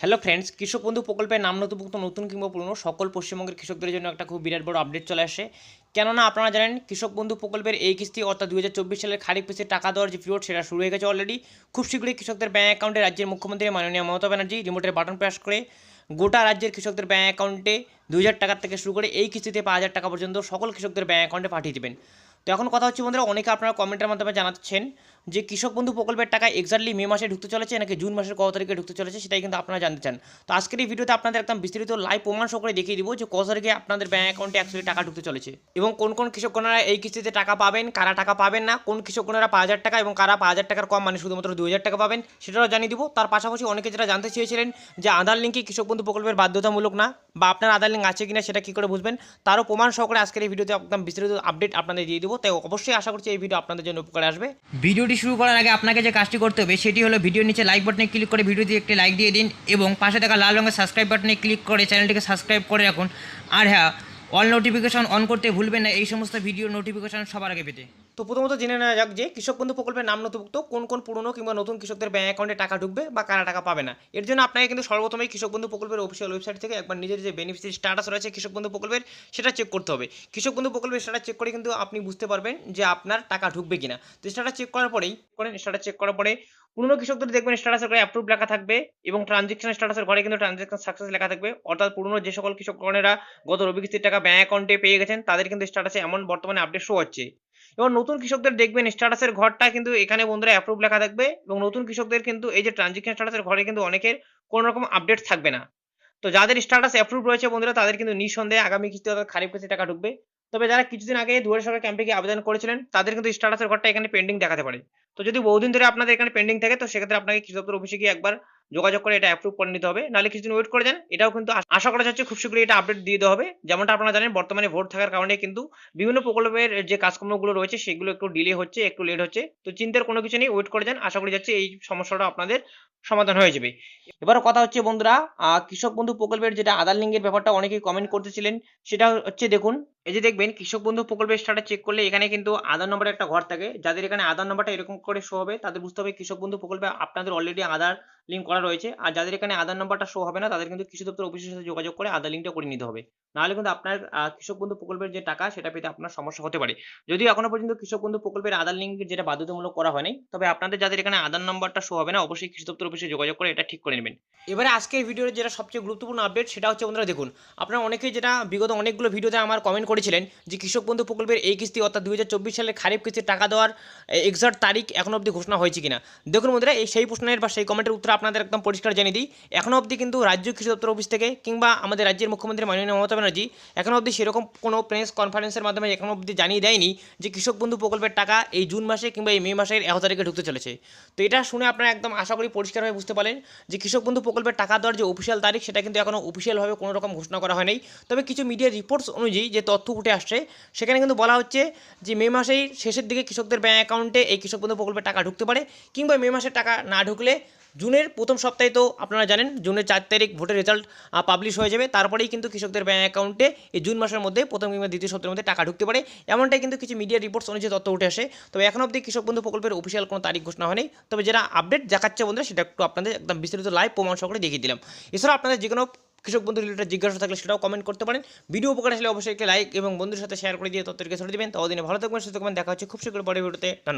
Hello friends কৃষক বন্ধু প্রকল্পের নাম নথিভুক্ত নতুন কিংবা পুরনো, সকল পশ্চিমবঙ্গের কৃষকদের জন্য একটা খুব বিরাট বড় আপডেট চলে আসে। কেননা আপনারা জানেন, কৃষক বন্ধু প্রকল্পের এই কিস্তি অর্থাৎ দু হাজার চব্বিশ সালের খারিফ কিস্তির টাকা দেওয়ার যে পিরিয়ড সেটা শুরু হয়ে গেছে অলরেডি খুব শীঘ্রই কৃষকদের ব্যাঙ্ক অ্যাকাউন্টে রাজ্যের মুখ্যমন্ত্রী মাননীয় মমতা ব্যানার্জি রিমোটের বাটন প্রেস করে গোটা রাজ্যের কৃষকদের ব্যাঙ্ক অ্যাকাউন্টে দু হাজার থেকে শুরু করে এই কিস্তিতে পাঁচ হাজার টাকা পর্যন্ত সকল কৃষকদের ব্যাঙ্ক অ্যাকাউন্টে পাঠিয়ে দেবেন। তো এখন কথা হচ্ছে বন্ধুরা, অনেকে আপনারা কমেন্টের মাধ্যমে জানাচ্ছেন যে কৃষক বন্ধু প্রকল্পের টাকা এক্স্যাক্টলি মে মাসে ঢুকতে চলেছে, নাকি জুন মাসের কত তারিখে ঢুকতে চলেছে, সেটাই কিন্তু আপনারা জানতে চান। তো আজকের এই ভিডিওতে আপনাদের একদম বিস্তারিত লাইভ প্রমাণ সহ করে দেখিয়ে দিব যে কত তারিখে আপনাদের ব্যাঙ্ক অ্যাকাউন্টে অ্যাকচুয়ালি টাকা ঢুকতে চলেছে। এবং কোন কোন কৃষকগণরা এই কিস্তিতে টাকা পাবেন, কারা টাকা পাবেন না, কোন কৃষকগণরা পাঁচ হাজার টাকা এবং কারা পাঁচ হাজার টাকার কম মানে শুধুমাত্র দুই হাজার টাকা পাবেন সেটাও জানিয়ে দিব। তার পাশাপাশি অনেকে যেটা জানতে চেয়েছিলেন যে আধার লিঙ্কে কৃষক বন্ধু প্রকল্পের বাধ্যতামূলক না, বা আপনার আধার লিঙ্ক আছে কিনা, সেটা কী করে বুঝবেন, তারও প্রমাণ সহকারে আজকের এই ভিডিওতে একদম বিস্তারিত আপডেট আপনাদের দিয়ে দিব। তাই অবশ্যই আশা করছি এই ভিডিও আপনাদের জন্য উপকারে আসবে। ভিডিওটি শুরু করার আগে আপনাকে যে কাজটি করতে হবে, সেটি হলো ভিডিওর নিচে লাইক বাটনে ক্লিক করে ভিডিওতে একটি লাইক দিয়ে দিন এবং পাশে থাকা লাল রঙের সাবস্ক্রাইব বাটনে ক্লিক করে চ্যানেলটিকে সাবস্ক্রাইব করে রাখুন। আর হ্যাঁ অল নোটিফিকেশন অন করতে ভুলবেন না, এই সমস্ত ভিডিও নোটিফিকেশন সবার আগে পেতে। তো প্রথমত জেনে নেওয়া যাক যে কৃষক বন্ধু প্রকল্পের নাম নথিভুক্ত কোন কোন পুরনো কিংবা নতুন কৃষকদের ব্যাঙ্ক অ্যাকাউন্টে টাকা ঢুকবে বা কারা টাকা পাবে না। এর জন্য আপনাকে কিন্তু সর্বপ্রথমেই কৃষক বন্ধু প্রকল্পের অফিসিয়াল ওয়েবসাইট থেকে একবার নিজের যে বেনিফিসিয়ারি স্ট্যাটাস রয়েছে কৃষক বন্ধু প্রকল্পের, সেটা চেক করতে হবে। কৃষক বন্ধু প্রকল্পের স্ট্যাটাস চেক করে কিন্তু আপনি বুঝতে পারবেন যে আপনার টাকা ঢুকবে কিনা। তো স্ট্যাটাস চেক করার পরেই, করেন স্ট্যাটাস চেক করার পরে পুরনো কৃষকদের দেখবেন স্ট্যাটাসের ঘরে অ্যাপ্রুভ লেখা থাকবে এবং ট্রানজেকশন স্ট্যাটাসের ঘরে কিন্তু ট্রানজেকশন সাকসেস লেখা থাকবে। অর্থাৎ পুরনো যে সকল কৃষকগণেরা গত রবি কিস্তির টাকা ব্যাঙ্ক অ্যাকাউন্টে পেয়ে গেছেন, তাদের কিন্তু স্ট্যাটাসে এমন বর্তমানে আপডেট শো হচ্ছে। এবং নতুন কৃষকদের দেখবেন স্ট্যাটাসের ঘরটা কিন্তু এখানে বন্ধুরা অ্যাপ্রুভ লেখা থাকবে এবং নতুন কৃষকদের কিন্তু এই যে ট্রানজেকশন স্ট্যাটাসের ঘরে কিন্তু অনেকের কোনো রকম আপডেট থাকবে না। তো যাদের স্ট্যাটাস অ্যাপ্রুভ রয়েছে বন্ধুরা, তাদের কিন্তু নিঃসন্দেহে আগামী কিস্তি অর্থাৎ খারিফ কিস্তি টাকা ঢুকবে। তবে যারা কিছুদিন আগে দুয়ারে সরকার ক্যাম্পে গিয়ে আবেদন করেছিলেন, তাদের কিন্তু স্ট্যাটাসের ঘরটা এখানে পেন্ডিং দেখাতে পারে। তো যদি বহুদিন ধরে আপনাদের এখানে পেন্ডিং থাকে, তো সেক্ষেত্রে আপনাকে কৃষক দপ্তর অফিসে গিয়ে একবার যোগাযোগ করে এটা অ্যাপ্রুভ করে নিতে হবে। নাহলে কিছুদিন ওয়েট করে যান, এটাও কিন্তু আশা করা যাচ্ছে খুব শীঘ্রই এটা আপডেট দিয়ে দেওয়া হবে। যেমনটা আপনারা জানেন, বর্তমানে ভোট থাকার কারণে কিন্তু বিভিন্ন প্রকল্পের যে কাজকর্মগুলো রয়েছে, সেগুলো একটু ডিলে হচ্ছে, একটু লেট হচ্ছে। তো চিন্তার কোনো কিছু নেই ওয়েট করে যান, আশা করি যাচ্ছে এই সমস্যাটা আপনাদের সমাধান হয়ে যাবে। এবার কথা হচ্ছে বন্ধুরা কৃষক বন্ধু প্রকল্পের যেটা আধার লিঙ্কের ব্যাপারটা অনেকেই কমেন্ট করতেছিলেন, সেটা হচ্ছে দেখুন এই যে দেখবেন কৃষক বন্ধু প্রকল্পের স্টার্টে চেক করলে এখানে কিন্তু আধার নম্বরের একটা ঘর থাকে। যাদের এখানে আধার নম্বরটা এরকম করে শো হবে, তাদের বুঝতে হবে কৃষক বন্ধু প্রকল্পে আপনাদের অলরেডি আধার লিঙ্ক করা রয়েছে। আর যাদের এখানে আধার নম্বরটা শো হবে না, তাদের কিন্তু কৃষি দপ্তর অফিসের সাথে যোগাযোগ করে আধার লিঙ্কটা করে নিতে হবে। নাহলে কিন্তু আপনার কৃষক বন্ধু প্রকল্পের যে টাকা, সেটা পেতে আপনার সমস্যা হতে পারে। যদিও এখনও পর্যন্ত কৃষক বন্ধু প্রকল্পের আধার লিঙ্ক যেটা বাধ্যতামূলক করা হয়নি, তবে আপনাদের যাদের এখানে আধার নম্বরটা শো হবে না, অবশ্যই কৃষি দপ্তর অফিসে যোগাযোগ করে এটা ঠিক করে নেবেন। এবারে আজকের ভিডিওর যেটা সবচেয়ে গুরুত্বপূর্ণ আপডেট সেটা হচ্ছে বন্ধুরা দেখুন, আপনারা অনেকেই যেটা বিগত অনেকগুলো ভিডিওতে আমার কমেন্ট করেছিলেন যে কৃষক বন্ধু প্রকল্পের এই কিস্তি অর্থাৎ দু হাজার চব্বিশ সালের খারিফ কিস্তির টাকা দেওয়ার এক্সাক্ট তারিখ এখনও অবধি ঘোষণা হয়েছে কিনা। দেখুন বন্ধুরা, এই সেই প্রশ্নের বা সেই কমেন্টের উত্তর আপনাদের একদম পরিষ্কার জানিয়ে দিই। এখনও অবধি কিন্তু রাজ্য কৃষি দপ্তর অফিস থেকে কিংবা আমাদের রাজ্যের মুখ্যমন্ত্রী মাননীয় মমতা ব্যানার্জি এখনও অবধি সেরকম কোনো প্রেস কনফারেন্সের মাধ্যমে এখনও অবধি জানিয়ে দেয়নি যে কৃষক বন্ধু প্রকল্পের টাকা এই জুন মাসে কিংবা এই মে মাসের এগারো তারিখে ঢুকতে চলেছে। তো এটা শুনে আপনারা একদম আশা করি পরিষ্কারভাবে বুঝতে পারেন যে কৃষক বন্ধু প্রকল্পের টাকা দেওয়ার যে অফিসিয়াল তারিখ সেটা কিন্তু এখনও অফিসিয়ালভাবে কোনো রকম ঘোষণা করা হয়নি তবে কিছু মিডিয়া রিপোর্টস অনুযায়ী যে তথ্য উঠে আসছে। সেখানে কিন্তু বলা হচ্ছে যে মে মাসেই শেষের দিকে কৃষকদের ব্যাঙ্ক অ্যাকাউন্টে এই কৃষক বন্ধু প্রকল্পের টাকা ঢুকতে পারে কিংবা মে মাসে টাকা না ঢুকলে জুনের প্রথম সপ্তাহে তো আপনারা জানেন, জুনের চার তারিখ ভোটের রেজাল্ট পাবলিশ হয়ে যাবে। তারপরেই কিন্তু কৃষকদের ব্যাঙ্ক অ্যাকাউন্টে এই জুন মাসের মধ্যে প্রথম কিংবা দ্বিতীয় সপ্তাহের মধ্যে টাকা ঢুকতে পারে। এমনটাই কিন্তু কিছু মিডিয়া রিপোর্টস অনুযায়ী তথ্য উঠে আসে। তবে এখন অবধি কৃষক বন্ধু প্রকল্পের অফিসিয়াল কোনো তারিখ ঘোষণা হয়নি। তবে যারা আপডেট দেখাচ্ছে বন্ধুরা, সেটা একটু আপনাদের একদম বিস্তারিত লাইভ প্রমাণ সহকারে দেখিয়ে দিলাম। এছাড়া আপনাদের যে কোনো কৃষক বন্ধু রিলেটেড জিজ্ঞাসা থাকলে সেটাও কমেন্ট করতে পারেন। ভিডিও উপকার আসলে অবশ্যই একটি লাইক এবং বন্ধুর সাথে শেয়ার করে দিয়ে তথ্যকে ছড়িয়ে দিবেন। ততদিনে ভালো থাকবেন, সুস্থ থাকবেন, দেখা হচ্ছে খুব শীঘ্র পরে ভিডিওতে ধন্যবাদ।